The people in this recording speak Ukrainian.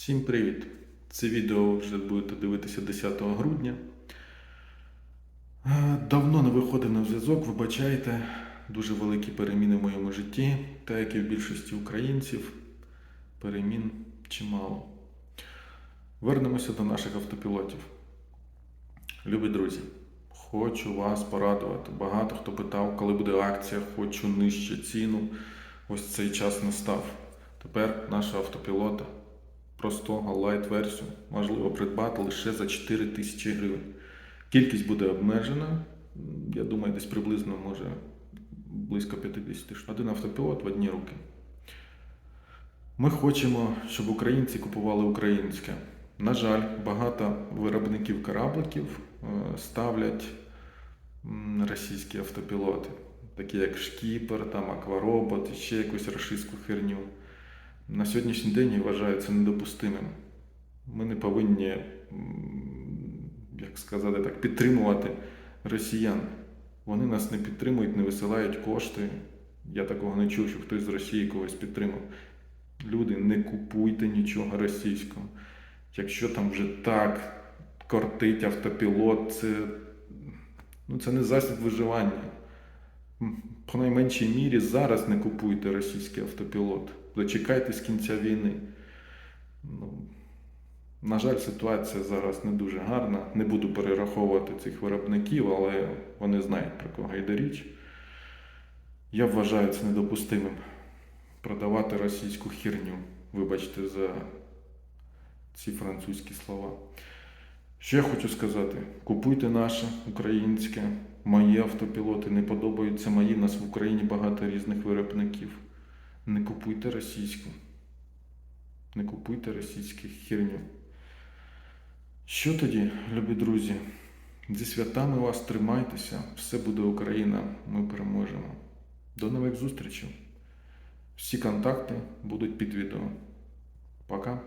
Всім привіт! Це відео вже будете дивитися 10 грудня. Давно не виходив на зв'язок, вибачайте, дуже великі переміни в моєму житті, та як і в більшості українців, перемін чимало. Вернемося до наших автопілотів. Любі друзі, хочу вас порадувати. Багато хто питав, коли буде акція, хочу нижче ціну. Ось цей час настав. Тепер наша автопілота простого лайт-версію можливо придбати лише за 4 тисячі гривень. Кількість буде обмежена. Я думаю, десь приблизно може близько 50 штук. Один автопілот в одні руки. Ми хочемо, щоб українці купували українське. На жаль, багато виробників корабликів е, ставлять російські автопілоти, такі як Шкіпер, там Акваробот, ще якусь рашистську херню. На сьогоднішній день я вважаю це недопустимим. Ми не повинні, як сказати так, підтримувати росіян. Вони нас не підтримують, не висилають кошти. Я такого не чув, що хтось з Росії когось підтримав. Люди, не купуйте нічого російського. Якщо там вже так кортить автопілот, це, ну, це не засіб виживання. По найменшій мірі зараз не купуйте російський автопілот. Дочекайтесь кінця війни. Ну, на жаль, ситуація зараз не дуже гарна. Не буду перераховувати цих виробників, але вони знають про кого йде річ. Я вважаю це недопустимим. Продавати російську херню. Вибачте за ці французькі слова. Я хочу сказати: купуйте наше українське, мої автопілоти не подобаються мої. Нас в Україні багато різних виробників. Не купуйте російську. Не купуйте російську херню. Що тоді, любі друзі? Зі святами вас тримайтеся, все буде Україна, ми переможемо. До нових зустрічей. Всі контакти будуть під відео. Пока.